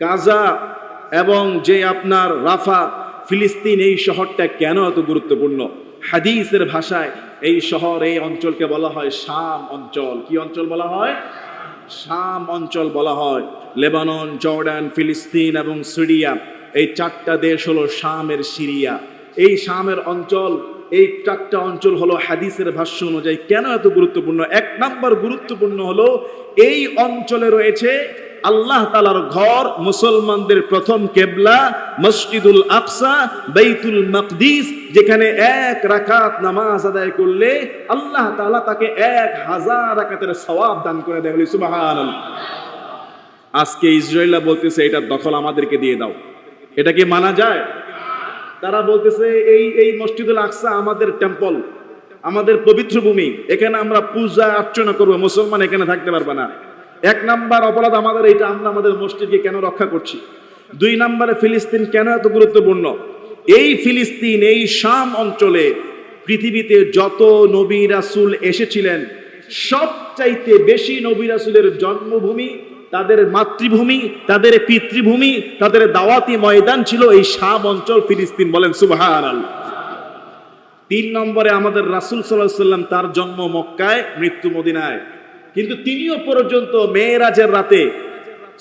গাজা এবং যে আপনার রাফা, ফিলিস্তিন এই শহরটা কেন এত গুরুত্বপূর্ণ? হাদিসের ভাষায় এই শহর, এই অঞ্চলকে বলা হয় শাম অঞ্চল। কি অঞ্চল বলা হয়? শাম অঞ্চল বলা হয়। লেবানন, জর্ডান, ফিলিস্তিন এবং সিরিয়া, এই চারটা দেশ হলো শামের সিরিয়া। এই শামের অঞ্চল, এই চারটা অঞ্চল হলো হাদিসের ভাষ্য অনুযায়ী কেন এত গুরুত্বপূর্ণ? এক নাম্বার গুরুত্বপূর্ণ হলো, এই অঞ্চলে রয়েছে আল্লাহ তালার ঘর মুসলমানদের প্রথম কেবলা মসজিদুল আকসা বাইতুল মকদিস, যেখানে এক রাকাত নামাজ আদায় করলে আল্লাহ তালা তাকে এক হাজার রাকাতের সওয়াব দান করে দেয় বলি সুবহানাল্লাহ। আজকে ইসরায়েলরা বলতেছে, এটা দখল আমাদেরকে দিয়ে দাও। এটা কি মানা যায়? তারা বলতেছে, এই এই মসজিদুল আকসা আমাদের টেম্পল আমাদের পবিত্র ভূমি, এখানে আমরা পূজা অর্চনা করব, মুসলমান এখানে থাকতে পারবে না। এক নাম্বার অপরাধ আমাদের, এইটা আমরা আমাদের মসজিদকে কেন রক্ষা করছি? দুই নাম্বারে ফিলিস্তিন কেন এত গুরুত্বপূর্ণ? এই ফিলিস্তিন, এই শাম অঞ্চলে পৃথিবীতে যত নবী রাসূল এসেছিলেন, সবচাইতে বেশি নবী রাসুলের জন্মভূমি তাদের মাতৃভূমি, তাদের পিতৃভূমি, তাদের দাওয়াতি ময়দান ছিল এই শাম অঞ্চল ফিলিস্তিন বলেন সুবহানাল্লাহ। তিন নম্বরে আমাদের রাসূল আলাইহি সাল্লাম তার জন্ম মক্কায়, মৃত্যু মদিনায়। কিন্তু তিনিও পর্যন্ত মেয়েরাজের রাতে,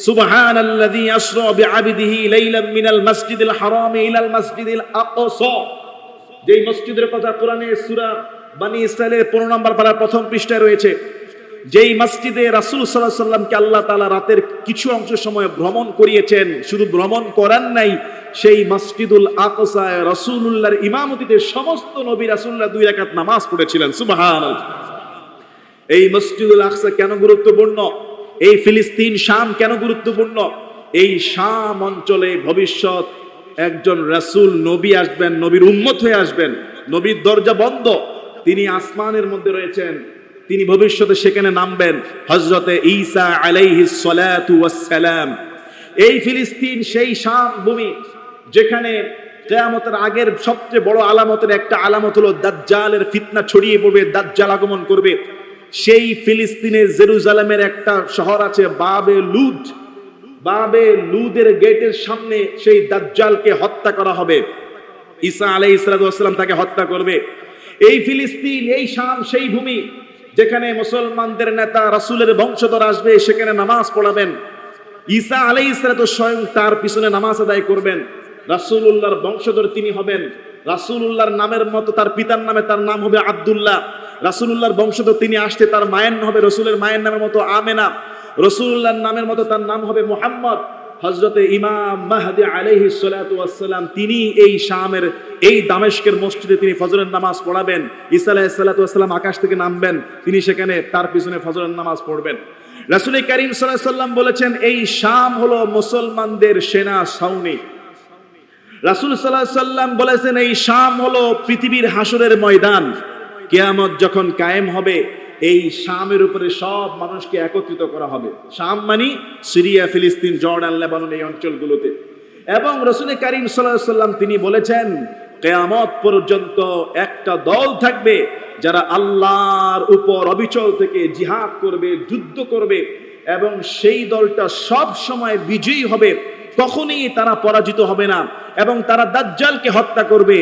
সুবহানাল্লাযী আসরা বিআবদিহি লাইলাম মিনাল মাসজিদিল হারাম ইলাল মাসজিদিল আকসা। যেই মসজিদের কথা কোরআনে সূরা বানি ইসরাইলের 15 নম্বর পারার প্রথম পৃষ্ঠায় রয়েছে, যেই মসজিদে রাসূল সাল্লাল্লাহু আলাইহি সাল্লামকে আল্লাহ তাআলা রাতের কিছু অংশ সময় ভ্রমণ করিয়েছেন, শুধু ভ্রমণ করান নাই, সেই মসজিদুল আকসায় রাসূলুল্লাহর ইমামতিতে সমস্ত নবী রাসূলুল্লাহ দুই রাকাত নামাজ পড়েছিলেন, সুবহানাল্লাহ। এই মসজিদুল আকসা কেন গুরুত্বপূর্ণ? এই ফিলিস্তিন শাম কেন গুরুত্বপূর্ণ? এই শাম অঞ্চলে ভবিষ্যৎ একজন রাসুল নবী আসবেন, নবীর উম্মত হয়ে আসবেন, নবীর দরজা বন্ধ। তিনি আসমানের মধ্যে রয়েছেন, তিনি ভবিষ্যতে সেখানে নামবেন হজরতে ঈসা ওয়াসসালাম এই ফিলিস্তিন সেই শাম ভূমি, যেখানে কেয়ামতের আগের সবচেয়ে বড় আলামতের একটা আলামত হলো দাজ্জালের ফিতনা ছড়িয়ে পড়বে, দাজ্জাল আগমন করবে। সেই ফিলিস্তিনের জেরুজালেমের একটা শহর আছে বাবে লুদ। বাবে লুদের গেটের সামনে সেই দাজ্জালকে হত্যা করা হবে। ঈসা আলাইহিস সালাম তাকে হত্যা করবে। এই ফিলিস্তিন, এই শাম, সেই ভূমি যেখানে মুসলমানদের নেতা, রাসূলের বংশধর আসবে, সেখানে নামাজ পড়াবেন। ঈসা আলাইহিস স্বয়ং তার পিছনে নামাজ আদায় করবেন। রাসূলুল্লাহর বংশধর তিনি হবেন। রাসূলুল্লাহর নামের মতো তার পিতার নামে তার নাম হবে আব্দুল্লাহ। রাসূলুল্লাহর বংশধর তিনি আসতে তার মায়ের হবে রসুলের মায়ের নামের মতো আমেনা। রসুল্লাহর নামের মতো তার নাম হবে মোহাম্মদ। হজরতে ইমাম মাহদি আলাইহি সালাম তিনি এই শামের, এই দামেশকের মসজিদে তিনি ফজরের নামাজ পড়াবেন। ঈসা আলাইহিস সালাম আকাশ থেকে নামবেন, তিনি সেখানে তার পিছনে ফজরের নামাজ পড়বেন। রাসূল করিম সাল্লাম বলেছেন, এই শাম হলো মুসলমানদের সেনা ছাউনি। রাসূল আলাইহি সাল্লাম বলেছেন, এই শাম হলো পৃথিবীর হাসরের ময়দান। কিয়ামত যখন কায়েম হবে, এই শামের উপরে সব মানুষকে একত্রিত করা হবে। শাম মানি সিরিয়া, ফিলিস্তিন, জর্ডান, লেবানন এই অঞ্চলগুলোতে। এবং রসুল করিম সাল্লাম তিনি বলেছেন, কেয়ামত পর্যন্ত একটা দল থাকবে যারা আল্লাহর উপর অবিচল থেকে জিহাদ করবে, যুদ্ধ করবে, এবং সেই দলটা সব সময় বিজয়ী হবে। কখনই তারা পরাজিত হবে না এবং তারা দাজ্জালকে হত্যা করবে।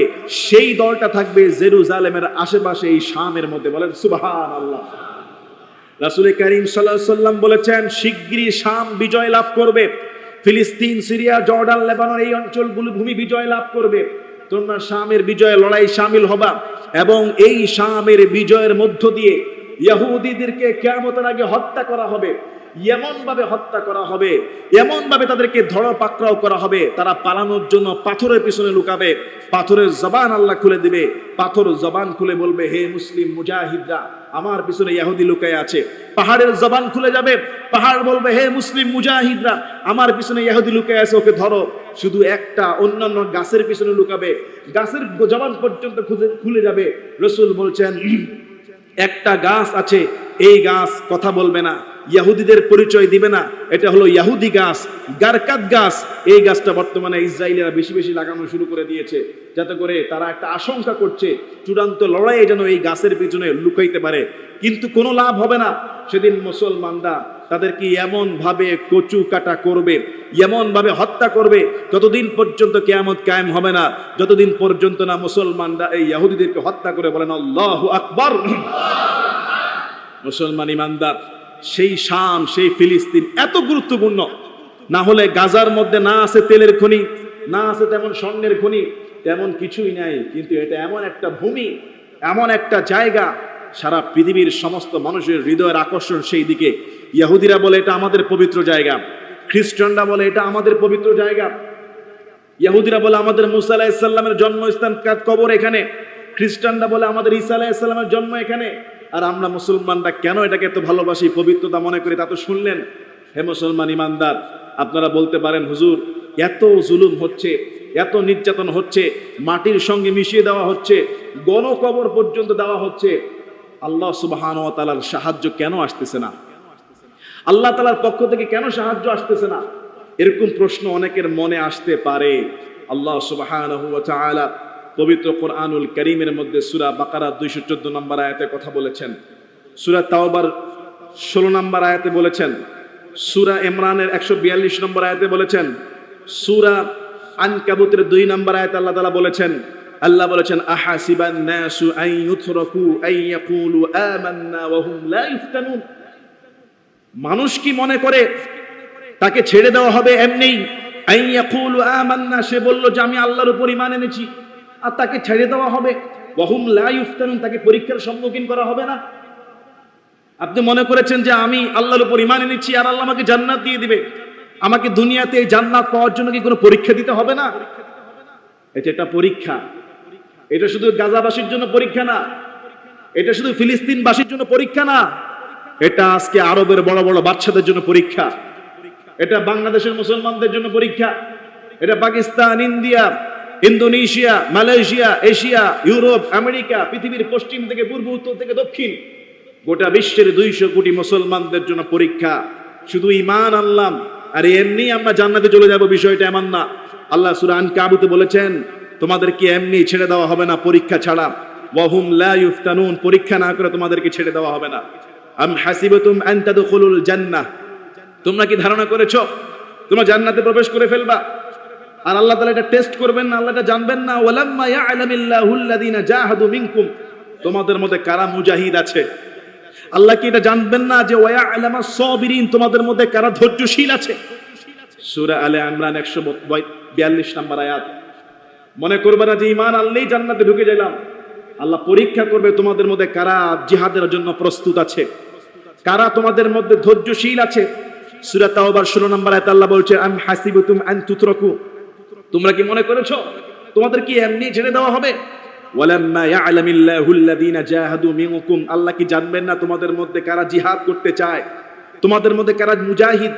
সেই দলটা থাকবে জেরুজালেমের আশেপাশে, এই শামের মধ্যে। বলেন সুবহান আল্লাহ রাসুল করিম সাল্লাহ সাল্লাম বলেছেন, শিগগিরই শাম বিজয় লাভ করবে। ফিলিস্তিন, সিরিয়া, জর্ডান, লেবানন এই অঞ্চলগুলো ভূমি বিজয় লাভ করবে। তোমরা শামের বিজয়ে লড়াই সামিল হবা এবং এই শামের বিজয়ের মধ্য দিয়ে ইয়াহুদিদেরকে কেয়ামতের আগে হত্যা করা হবে। এমন ভাবে হত্যা করা হবে এমন ভাবে তাদেরকে ধর পাকড়াও করা হবে, তারা পালানোর জন্য পাথরের পিছনে লুকাবে, পাথরের জবান আল্লাহ খুলে দিবে, পাথর জবান খুলে বলবে, হে মুসলিম মুজাহিদরা, আমার পিছনে ইহুদি লুকায় আছে। পাহাড়ের জবান খুলে যাবে, পাহাড় বলবে, হে মুসলিম মুজাহিদরা, আমার পিছনে ইহুদি লুকায় আছে, ওকে ধরো। শুধু একটা, অন্যান্য গাছের পিছনে লুকাবে, গাছের জবান পর্যন্ত খুলে যাবে। রসুল বলছেন একটা গাছ আছে, এই গাছ কথা বলবে না, ইয়াহুদিদের পরিচয় দিবে না, এটা হলো ইয়াহুদি গাছ, গারকাত গাছ। এই গাছটা বর্তমানে ইসরায়েলিরা বেশি বেশি লাগানো শুরু করে দিয়েছে, যাতে করে তারা একটা আশঙ্কা করছে, চূড়ান্ত লড়াইয়ে যেন এই গাছের পিছনে লুকাইতে পারে। কিন্তু কোনো লাভ হবে না। সেদিন মুসলমানরা তাদেরকে এমন ভাবে কচু কাটা করবে এমন ভাবে হত্যা করবে, যতদিন পর্যন্ত কেয়ামত কায়েম হবে না, যতদিন পর্যন্ত না মুসলমানরা এই ইহুদিদেরকে হত্যা করে বলেন, আল্লাহ আকবর। মুসলমান ইমানদার, সেই শাম, সেই ফিলিস্তিন এত গুরুত্বপূর্ণ। না হলে গাজার মধ্যে না আছে তেলের খনি, না আছে তেমন স্বর্ণের খনি, তেমন কিছুই নাই। কিন্তু এটা এমন একটা ভূমি, এমন একটা জায়গা, সারা পৃথিবীর সমস্ত মানুষের হৃদয়ের আকর্ষণ সেই দিকে ইহুদিরা বলে এটা আমাদের পবিত্র জায়গা। খ্রিস্টানরা বলে এটা আমাদের পবিত্র জায়গা। ইয়াহুদিরা বলে আমাদের মুসা আলাহিসাল্লামের জন্মস্থান কবর এখানে? খ্রিস্টানরা বলে আমাদের ঈসা আলাহিসাল্লামের জন্ম এখানে। আর আমরা মুসলমানরা কেন এটাকে এত ভালোবাসি, পবিত্রতা মনে করি তা তো শুনলেন। হে মুসলমান ইমানদার, আপনারা বলতে পারেন, হুজুর, এত জুলুম হচ্ছে, এত নির্যাতন হচ্ছে, মাটির সঙ্গে মিশিয়ে দেওয়া হচ্ছে, গণকবর পর্যন্ত দেওয়া হচ্ছে। আল্লাহ সুবাহান তালার সাহায্য কেন আসতেছে না? আল্লাহ তালার পক্ষ থেকে কেন সাহায্য আসতেছে না? এরকম প্রশ্ন অনেকের মনে আসতে পারে। আল্লাহ তাআলা পবিত্র কোরআনুল করিমের মধ্যে সুরা বাকারা 214 নম্বর আয়াতে কথা বলেছেন। সুরা তাওবার 16 নম্বর আয়াতে বলেছেন। সূরা ইমরানের 142 নম্বর আয়াতে বলেছেন। সূরা আনকাবুতের দুই নম্বর আয়াতে আল্লাহ তালা বলেছেন, আল্লাহ বলেছেন, আহাসিবান নাসু আন ইউতরাকু আন ইয়াকুলু, আমান্না ওয়া হুম লা ইফতানুন। মানুষ কি মনে করে? তাকে ছেড়ে দেওয়া হবে এমনি। সে বলল যে আমি আল্লাহর উপর ঈমান এনেছি। আর তাকে ছেড়ে দেওয়া হবে। ওয়াহুম লা ইফতানুন তাকে পরীক্ষার সম্মুখীন করা হবে না। আপনি মনে করেছেন যে আমি আল্লাহর উপর ঈমান এনেছি আর আল্লাহ আমাকে জান্নাত দিয়ে দিবে? আমাকে দুনিয়াতে এই জান্নাত পাওয়ার জন্য কি কোনো পরীক্ষা দিতে হবে না? এটা একটা পরীক্ষা। এটা শুধু গাজাবাসীর জন্য পরীক্ষা না। এটা শুধু ফিলিস্তিনবাসীর জন্য পরীক্ষা না। এটা আজকে আরবের বড় বড় বাচ্চাদের জন্য পরীক্ষা। এটা বাংলাদেশের মুসলমানদের জন্য পরীক্ষা। এটা Pakistan, India, Indonesia, Malaysia, Asia, Europe, America, পৃথিবীর পশ্চিম থেকে পূর্ব, উত্তর থেকে দক্ষিণ। গোটা বিশ্বের দুইশো কোটি মুসলমানদের জন্য পরীক্ষা। শুধু ইমান আনলাম। আর এমনি আমরা জান্নাতে চলে যাব, বিষয়টা এমন না। আল্লাহ সুরান কাবুতে বলেছেন তোমাদেরকে এমনি ছেড়ে দেওয়া হবে না পরীক্ষা ছাড়া? ওয়াহুম লা ইফতানুন পরীক্ষা না করে তোমাদেরকে ছেড়ে দেওয়া হবে না। তোমরা কি ধারণা করেছ? তোমরা জান্নাতে প্রবেশ করে ফেলবা। আর আল্লাহ তাআলা এটা টেস্ট করবেন না, আল্লাহ এটা জানবেন না। ওয়ালাম্মা জাহাদু মিনকুম। তোমাদের মধ্যে কারা মুজাহিদ আছে? আল্লাহ কি এটা জানবেন না যে ওয়া আলামা সাবিরিন তোমাদের মধ্যে কারা ধৈর্যশীল আছে? সূরা আলে ইমরান 142 নম্বর আয়াত। মনে করবে না যে ঈমান আনলেই জান্নাতে ঢুকে গেলাম আল্লাহ পরীক্ষা করবে তোমাদের মধ্যে কারা জিহাদের জন্য প্রস্তুত আছে, কারা তোমাদের মধ্যে ধৈর্যশীল আছে। সূরা তাওবার 16 নম্বর আয়াতে আল্লাহ বলছে, আম হাসিবতুম আন তুতরাকু। তোমরা কি মনে করেছ? তোমাদের কি এমনি ছেড়ে দেওয়া হবে? ওয়ালাম্মা ইয়ালামিল্লাহুল্লাযীনা জাহাদু মিনকুম। আল্লাহ কি জানবেন না তোমাদের মধ্যে কারা জিহাদ করতে চায়? তোমাদের মধ্যে কারা মুজাহিদ?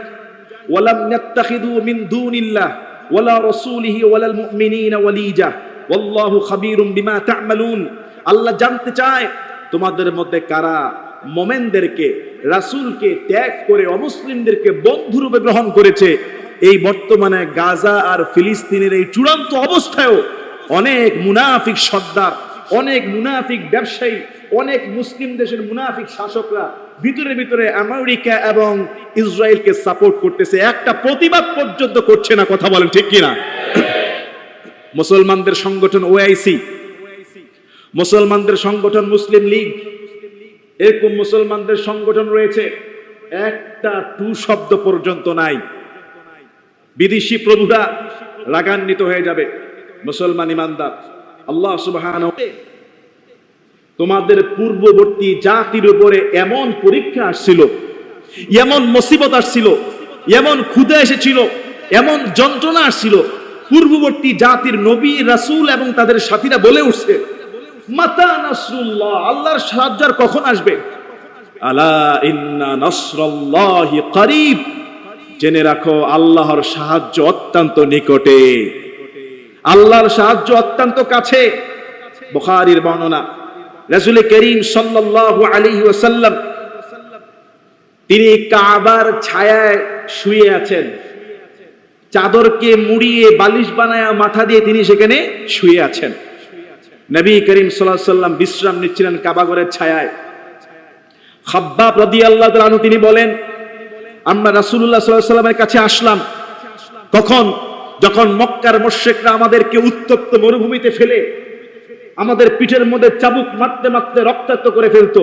ওয়ালাম ইয়াত্তাখিদু মিন দুনিল্লাহ ওয়ালা রাসূলিহি ওয়ালাল মুমিনিনা ওয়ালিজা। ওয়াল্লাহু খাবীরুম বিমা তা'মালুন। আল্লাহ জানতে চায়, তোমাদের মধ্যে কারা মোমেনদেরকে, রাসূলকে ত্যাগ করে অমুসলিমদেরকে বন্ধুরূপে গ্রহণ করেছে? এই বর্তমানে গাজা আর ফিলিস্তিনের এই চূড়ান্ত অবস্থায়ও অনেক মুনাফিক সর্দার, অনেক মুনাফিক ব্যবসায়ী, অনেক মুসলিম দেশের মুনাফিক শাসকরা ভিতরে ভিতরে আমেরিকা এবং ইসরায়েলকে সাপোর্ট করতেছে। একটা প্রতিবাদ পর্যন্ত করছে না, কথা বলেন ঠিক কিনা? মুসলমানদের সংগঠন ওআইসি মুসলমানদের সংগঠন মুসলিম লীগ। এরকম মুসলমানদের সংগঠন রয়েছে, একটা টু শব্দ পর্যন্ত নাই। বিদেশি প্রভুরা রাগান্বিত হয়ে যাবে, মুসলমান ইমানদার। আল্লাহ সুবহান তোমাদের পূর্ববর্তী জাতির উপরে এমন পরীক্ষা আসছিল, এমন মুসিবত আসছিল, এমন ক্ষুদা এসেছিল, এমন যন্ত্রণা আসছিল। পূর্ববর্তী জাতির নবী, রাসুল এবং তাদের সাথীরা বলে উঠছে মাতা আল্লাহর সাহায্য আর কখন আসবে? আলা ইন্না করিব। জেনে রাখো, আল্লাহর সাহায্য অত্যন্ত নিকটে। আল্লাহর সাহায্য অত্যন্ত কাছে। বুখারীর বর্ণনা। রাসূল করিম সাল্লাল্লাহু আলাইহি ওয়াসাল্লাম তিনি কাবার ছায়ায় শুয়ে আছেন। চাদরকে মুড়িয়ে বালিশ বানায়া মাথা দিয়ে তিনি সেখানে শুয়ে আছেন। নবী করিম সাল্লাম বিশ্রাম নিচ্ছিলেন কাবাগরের ছায়ায়। খাব্বাব রাদিয়াল্লাহু তাআলা আনহু তিনি বলেন, আমরা রাসূলুল্লাহ সাল্লাল্লাহু আলাইহি সাল্লামের কাছে আসলাম। তখন যখন মক্কার মোশেকরা আমাদেরকে উত্তপ্ত মরুভূমিতে ফেলে আমাদের পিঠের মধ্যে চাবুক মারতে মারতে রক্তাক্ত করে ফেলতো।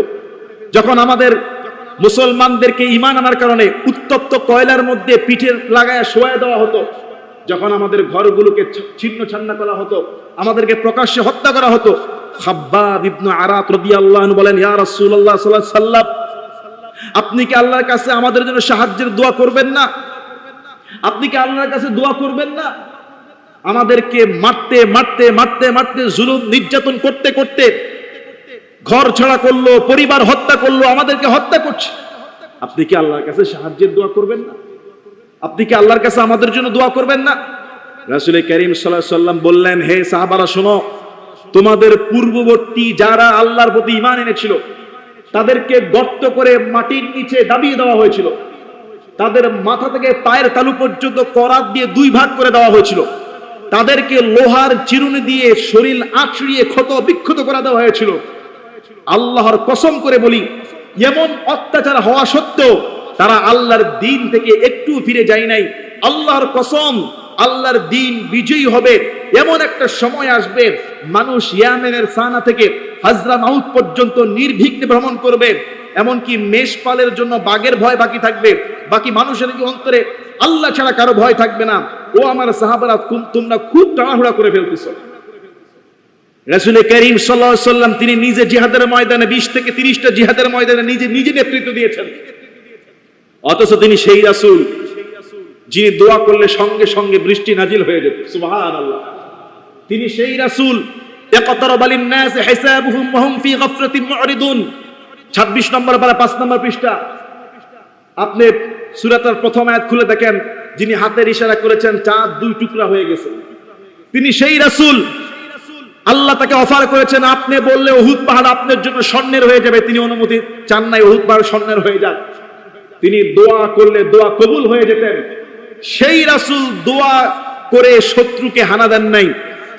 যখন আমাদের মুসলমানদেরকে ইমান আনার কারণে উত্তপ্ত কয়লার মধ্যে পিঠের লাগায় শোয়া দেওয়া হতো যখন আমাদের ঘরগুলোকে ছিন্ন ছান্ন করা হতো, আমাদেরকে প্রকাশ্যে হত্যা করা হতো আপনি কি আল্লাহর কাছে আমাদের জন্য সাহায্যের দোয়া করবেন না? আপনি কি আল্লাহর কাছে দোয়া করবেন না? আমাদেরকে মারতে মারতে মারতে মারতে, জুলুম, নির্যাতন করতে করতে ঘর ছাড়া করল, পরিবার হত্যা করল, আমাদেরকে হত্যা করছে। আপনি কি আল্লাহর কাছে সাহায্যের দোয়া করবেন না? আপনি কি আল্লাহর কাছে আমাদের জন্য দোয়া করবেন না? রাসুল করিম সাল্লাম বললেন, হে সাহাবারা, শোনো, তোমাদের পূর্ববর্তী যারা আল্লাহর প্রতি ইমান এনেছিল, তাদেরকে গর্ত করে মাটির নিচে দাবিয়ে দেওয়া হয়েছিল। তাদের মাথা থেকে পায়ের তালু পর্যন্ত করাত দিয়ে দুই ভাগ করে দেওয়া হয়েছিল। তাদেরকে লোহার চিরুনি দিয়ে শরীর আঁচড়িয়ে ক্ষত বিক্ষত করে দেওয়া হয়েছিল। আল্লাহর কসম করে বলি, এমন অত্যাচার হওয়া সত্ত্বেও তারা আল্লাহর দিন থেকে একটু ফিরে যায় নাই। আল্লাহর কসম, আল্লাহর দিন বিজয়ী হবে। এমন একটা সময় আসবে, মানুষ ইয়ামেনের সানা থেকে হাজরা মাউত পর্যন্ত নির্বিঘ্নে ভ্রমণ করবে। এমনকি মেষপালের জন্য বাঘের ভয় বাকি থাকবে। বাকি মানুষের কি অন্তরে আল্লাহ ছাড়া কারও ভয় থাকবে না? ও আমার সাহাবারা তোমরা খুব তাড়াহুড়া করে ফেলতেছো। রাসুল করিম সাল্লাহ সাল্লাম তিনি নিজে জিহাদের ময়দানে বিশ থেকে তিরিশটা জিহাদের ময়দানে নিজে নিজে নেতৃত্ব দিয়েছেন। অথচ তিনি সেই রাসুল যিনি দোয়া করলে সঙ্গে সঙ্গে বৃষ্টি নাজিল হয়ে যেত। তিনি সেই রাসুল। আপনি হাতের ইশারা করেছেন, চাঁদ দুই টুকরা হয়ে গেছে। তিনি সেই রাসুল। আল্লাহ তাকে অফার করেছেন, আপনি বললে অহুদ পাহাড় আপনার জন্য স্বর্ণের হয়ে যাবে। তিনি অনুমতি চান নাই, অহুত পাহাড় স্বর্ণের হয়ে যান তিনি দোয়া করলে দোয়া কবুল হয়ে যেতেন। সেই রাসূল দোয়া করে শত্রুকে হানা দেন নাই।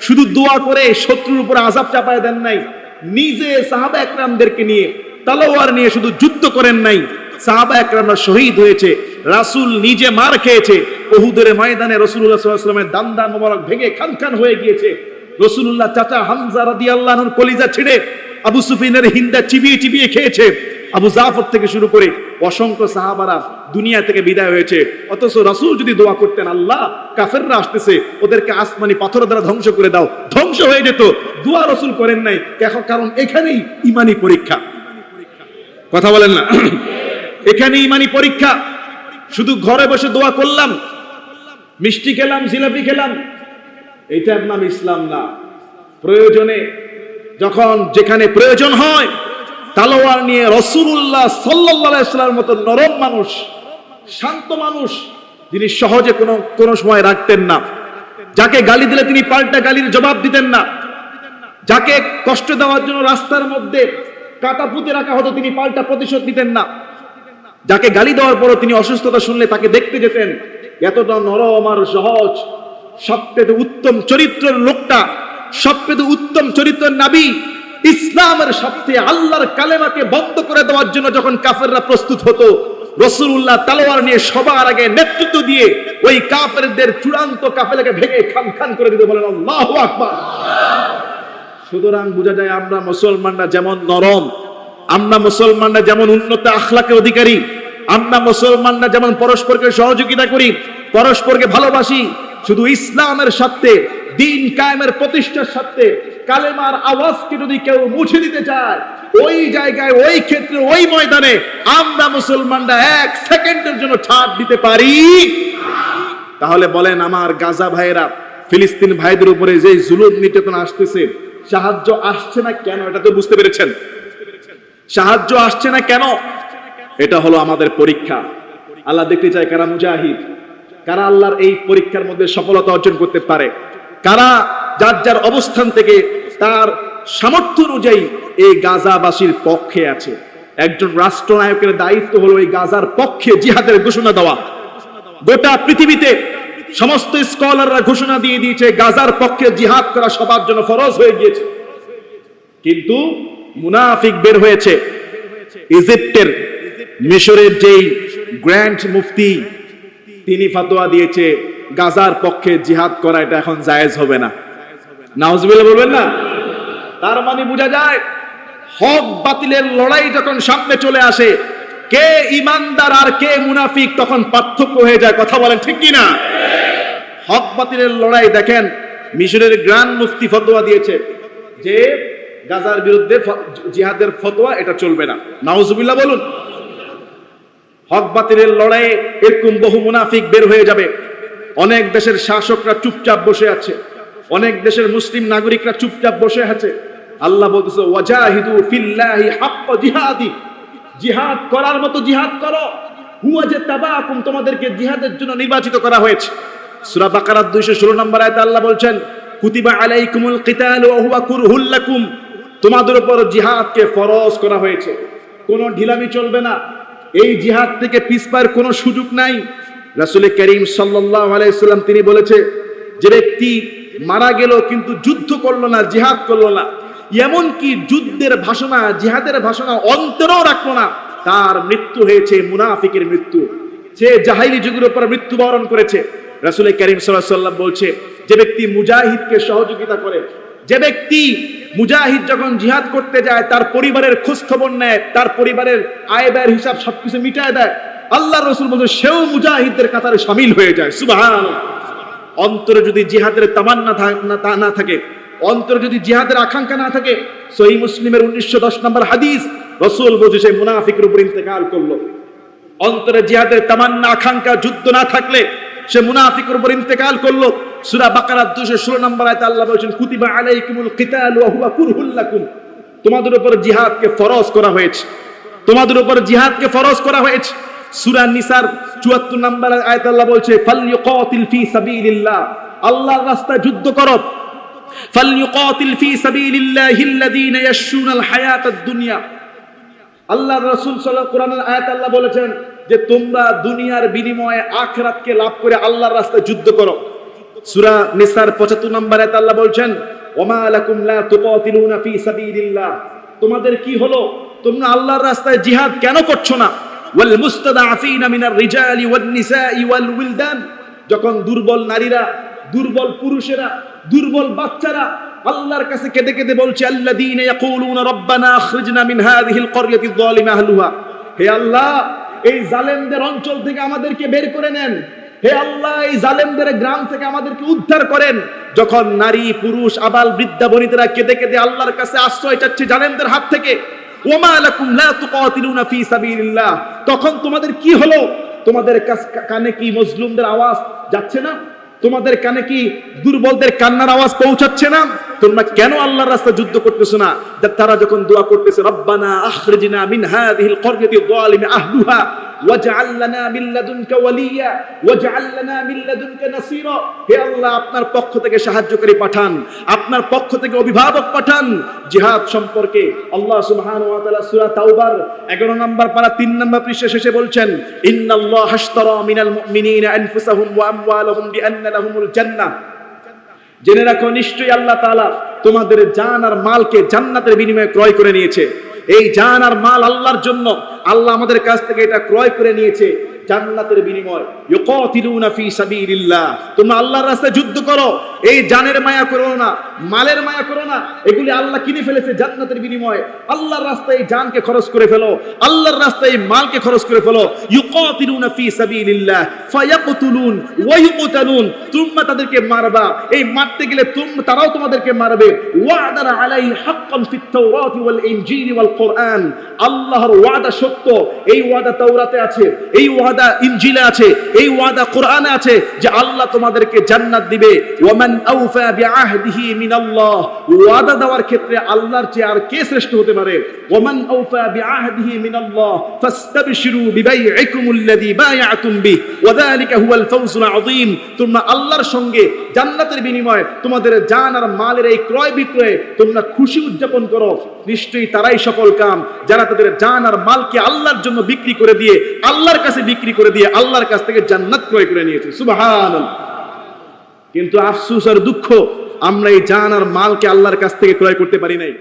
শুধু দোয়া করে শত্রুর উপর আজাব চাপায় দেন নাই। নিজে সাহাবা একরামদেরকে নিয়ে তালোয়ার নিয়ে শুধু যুদ্ধ করেন নাই। সাহাবা একরামরা শহীদ হয়েছে। রাসূল নিজে মার খেয়েছে। ওহুদের ময়দানে সাল্লাল্লাহু আলাইহি ওয়াসাল্লামের দান্দা মোবারক ভেঙে খান খান হয়ে গিয়েছে। রসুল্লাহ চাচা হামজা রাদিয়াল্লাহু আনহুর কলিজা ছিঁড়ে আবু সুফিনের হিন্দা চিবিয়ে চিবিয়ে খেয়েছে। আবু জাফর থেকে শুরু করে অসংখ্য সাহাবারা দুনিয়া থেকে বিদায় হয়েছে। অথচ রাসূল যদি দোয়া করতেন, আল্লাহ, কাফেররা আসতেছে, ওদেরকে আসমানি পাথর দ্বারা ধ্বংস করে দাও। ধ্বংস হয়ে যেত। দোয়া রসুল করেন নাই। কারণ এখানেই ইমানি পরীক্ষা। কথা বলেন না। এখানে ইমানি পরীক্ষা। শুধু ঘরে বসে দোয়া করলাম। মিষ্টি খেলাম, জিলাপি খেলাম। এইটার নাম ইসলাম না। প্রয়োজনে, যখন যেখানে প্রয়োজন হয় তালোয়ার নিয়ে রসুল্লাহ সাল্লাহ মতো নরম মানুষ, শান্ত মানুষ যিনি সহজে কোনো কোনো সময় রাখতেন না। যাকে গালি দিলে তিনি পাল্টা গালির জবাব দিতেন না। যাকে কষ্ট দেওয়ার জন্য রাস্তার মধ্যে কাটা পুঁতে রাখা হতো তিনি পাল্টা প্রতিশোধ নিতেন না। যাকে গালি দেওয়ার পরও তিনি অসুস্থতা শুনলে তাকে দেখতে যেতেন। এতটা নরম আর সহজ, সবচেয়ে উত্তম চরিত্রের লোকটা, সবচেয়ে উত্তম চরিত্রের নাবি ইসলামের স্বার্থে আল্লাহর কালেমাকে বন্ধ করে দেওয়ার জন্য যখন কাফেররা প্রস্তুত হতো রসুল্লাহ তালোয়ার নিয়ে সবার আগে নেতৃত্ব দিয়ে ওই কাফেরদের চূড়ান্ত কাফেলাকে ভেঙে খান খান করে দিতে বলেন, আল্লাহ আকবার। সুতরাং বোঝা যায় আমরা মুসলমানরা যেমন নরম, আমরা মুসলমানরা যেমন উন্নত আখলাকের অধিকারী, আমরা মুসলমানরা যেমন পরস্পরকে সহযোগিতা করি, পরস্পরকে ভালোবাসি, শুধু ইসলামের সাথে দিন কায়েমের প্রতিষ্ঠার সাথে কালেমার আওয়াজকে যদি কেউ মুছে দিতে চায়, ওই জায়গায়, ওই ক্ষেত্রে, ওই ময়দানে আমরা মুসলমানরা এক সেকেন্ডের জন্য ছাড় দিতে পারি। তাহলে বলেন আমার গাজা ভাইয়েরা, ফিলিস্তিন ভাইদের উপরে যে জুলুম নির্যাতন আসতেছে, সাহায্য আসছে না কেন? এটা তো বুঝতে পেরেছেন? সাহায্য আসছে না কেন? এটা হলো আমাদের পরীক্ষা। আল্লাহ দেখতে চায় কারা মুজাহিদ, কারা আল্লাহর এই পরীক্ষার মধ্যে সফলতা অর্জন করতে পারে? কারা যার যার অবস্থান থেকে তার সামর্থ্য অনুযায়ী এই গাজাবাসীর পক্ষে আছে। একজন রাষ্ট্রনায়কের দায়িত্ব হলো এই গাজার পক্ষে জিহাদের ঘোষণা দেওয়া। গোটা পৃথিবীতে সমস্ত স্কলাররা ঘোষণা দিয়ে দিয়েছে, গাজার পক্ষে জিহাদ করা সবার জন্য ফরজ হয়ে গিয়েছে। কিন্তু মুনাফিক বের হয়েছে। ইজিপ্টের মিশরের যেই গ্র্যান্ড মুফতি, তিনি ফতোয়া দিয়েছে, গাজার পক্ষে জিহাদ করা এটা এখন জায়েজ হবে না। নাউজুবিল্লাহ বলবেন না? তার মানে বোঝা যায়, হক বাতিলের লড়াই যখন সামনে চলে আসে, কে ইমানদার আর কে মুনাফিক তখন পার্থক্য হয়ে যায়, কথা বলেন ঠিক কি না? হক বাতিলের লড়াই দেখেন, মিশরের গ্রান্ড মুফতি ফতোয়া দিয়েছে যে গাজার বিরুদ্ধে জিহাদের ফতোয়া, এটা চলবে না। নাউজুবিল্লাহ বলুন, হক বাতিলের লড়াইয়ে এরকম বহু মুনাফিক বের হয়ে যাবে। অনেক দেশের শাসকরা চুপচাপ বসে আছে। অনেক দেশের মুসলিম নাগরিকরা চুপচাপ বসে আছে। আল্লাহ বলতেছে, ওয়াজাহিদু ফিল্লাহি হাক্ক জিহাদি। জিহাদ করার মতো জিহাদ করো। হুয়া যে তাবাকুম, তোমাদেরকে জিহাদের জন্য নির্বাচিত করা হয়েছে। সূরা বাকারার 216 নম্বর আয়াতে আল্লাহ বলছেন, কুতিবা আলাইকুমুল কিতালু ওয়া হুয়া কুরহুল লাকুম। তোমাদের উপর জিহাদকে ফরজ করা হয়েছে। কোনো ঢিলামি চলবে না। এই জিহাদ থেকে পিছপার কোনো সুযোগ নাই। রাসূল করিম সাল্লাল্লাহু আলাইহি সাল্লাম তিনি বলেছে, যে ব্যক্তি মারা গেল কিন্তু যুদ্ধ করল না, জিহাদ করল না। এমন কি যুদ্ধের ভাষণা, জিহাদের ভাষণা অন্তরেও রাখল না। তার মৃত্যু হয়েছে মুনাফিকের মৃত্যু। সে জাহিলি যুগের উপর মৃত্যুবরণ করেছে। রাসূল করিম সাল্লাম বলছে, যে ব্যক্তি মুজাহিদকে সহযোগিতা করে, যে ব্যক্তি মুজাহিদ যখন জিহাদ করতে যায়, তার পরিবারের খোঁজ খবর নেয়, তার পরিবারের আয় ব্যয়ের হিসাব সবকিছু মিটায় দেয় আল্লাহ রসুল বলছে, সেও মুজাহিদদের কাতারে সামিল হয়ে যায়। সুবাহান অন্তরে যদি জিহাদের তামান্না না- থাকে, অন্তরে যদি জিহাদের আকাঙ্ক্ষা না থাকে, সহি মুসলিমের উনিশশো দশ নম্বর হাদিস রসুল বলছে সে মুনাফিকের উপর ইন্তেকাল করল। অন্তরে জিহাদের তামান্না, আকাঙ্ক্ষা, যুদ্ধ না থাকলে সে মুনাফিকের উপর ইন্তেকাল করল। সূরা বাকারার 216 নম্বর আয়াতে আল্লাহ বলেছেন, কুতিবা আলাইকুমুল কিতাল ওয়া হুয়া কুরহুল লাকুম। তোমাদের উপর জিহাদকে ফরজ করা হয়েছে। তোমাদের উপর জিহাদকে ফরজ করা হয়েছে। সূরা নিসার 74 নম্বর আয়াতে আল্লাহ বলছে ফালইউকাতিল ফি সাবিলিল্লাহ। আল্লাহর রাস্তায় যুদ্ধ করো। ফালইউকাতিল ফি সাবিলিল্লাহিল্লাযীনা ইয়াশুনাল হায়াতাদ দুনিয়া আল্লাহ রসুল সাল্লাহ কোরআনের আয়াত আল্লাহ বলেছেন যে, তোমরা দুনিয়ার বিনিময়ে আখরাতকে লাভ করে আল্লাহর রাস্তায় যুদ্ধ করো। সূরা নিসার 75 নম্বর আয়াত আল্লাহ বলছেন, ওমা লাকুম লা তুকাতিলুনা ফি সাবিলিল্লাহ। তোমাদের কি হলো? তোমরা আল্লাহর রাস্তায় জিহাদ কেন করছ না? যখন দুর্বল নারীরা, দুর্বল পুরুষেরা, দুর্বল বাচ্চারা আল্লাহর কাছে কেঁদে কেঁদে বলছে আহলুহা। হে আল্লাহ, এই জালেমদের অঞ্চল থেকে আমাদেরকে বের করে নেন। হে আল্লাহ, এই জালেমদের গ্রাম থেকে আমাদেরকে উদ্ধার করেন। যখন নারী, পুরুষ, আবাল, বৃদ্ধা বনিতারা কেঁদে কেঁদে আল্লাহর কাছে আশ্রয় চাচ্ছে জালেমদের হাত থেকে তখন তোমাদের কি হলো? তোমাদের কানে কি মজলুমদের আওয়াজ যাচ্ছে না? তোমাদের কানে কি দুর্বলদের কান্নার আওয়াজ পৌঁছাচ্ছে না? তোমরা কেন আল্লাহর রাস্তা যুদ্ধ করতেছো না? তারা যখন দোয়া করতেছে, রব্বানা আখরিজনা মিন হাযিহিল ক্বরয়াতি যালিমি আহলুহা। আপনার পক্ষ থেকে সাহায্যকারী পাঠান, আপনার পক্ষ থেকে অভিভাবক পাঠান। জিহাদ সম্পর্কে আল্লাহ তাওবার 11 নম্বর পারা 3 নম্বর শেষে বলছেন জেনে রাখো, নিশ্চয়ই আল্লাহ তোমাদের জান আর মালকে জান্নাতের বিনিময়ে ক্রয় করে নিয়েছে। এই জান আর মাল আল্লাহর জন্য আল্লাহ আমাদের কাছ থেকে এটা ক্রয় করে নিয়েছে জান্নাতের বিনিময়। তোমরা আল্লাহর রাস্তায় যুদ্ধ করো। এই জানের মায়া করো না, মালের মায়া করো না, এগুলি আল্লাহ কিনে ফেলেছে জান্নাতের বিনিময়ে। আল্লাহর রাস্তায় এই জানকে খরচ করে ফেলো, আল্লাহর রাস্তায় এই মালকে খরচ করে ফেলো। ইউকাতিলুনা ফি সাবিলিল্লাহ, ফায়াকতুলুন ওয়া ইউকতালুন তোমরা তাদেরকে মারবা। এই মারতে গেলে তোমরা তারাও তোমাদেরকে মারবে। ওয়াদার আলাই হাক্কান ফিত তাওরাতি ওয়াল ইনজিল ওয়াল কোরআন। আল্লাহর ওয়াদা সত্য। এই ওয়াদা তাওরাতে আছে, এই ওয়াদা ইনজিলে আছে, এই ওয়াদা কোরআনে আছে যে আল্লাহ তোমাদেরকে জান্নাত দিবে। ওয়ামান দেওয়ার ক্ষেত্রে আল্লাহর চেয়ে আর কে শ্রেষ্ঠ হতে পারে? তোমরা আল্লাহর সঙ্গে জান্নাতের বিনিময়ে তোমাদের জান আর মালের এই ক্রয় বিক্রয়ে তোমরা খুশি উদযাপন করো। নিশ্চয়ই তারাই সফল কাম। যারা তাদের জান আর মালকে আল্লাহর জন্য বিক্রি করে দিয়ে, আল্লাহর কাছে বিক্রি করে দিয়ে আল্লাহর কাছ থেকে জান্নাত ক্রয় করে নিয়েছে। সুবহানাল্লাহ। কিন্তু আফসুস আর দুঃখ, আমরা এই জান আর মালকে আল্লাহর কাছ থেকে ক্রয় করতে পারি নাই।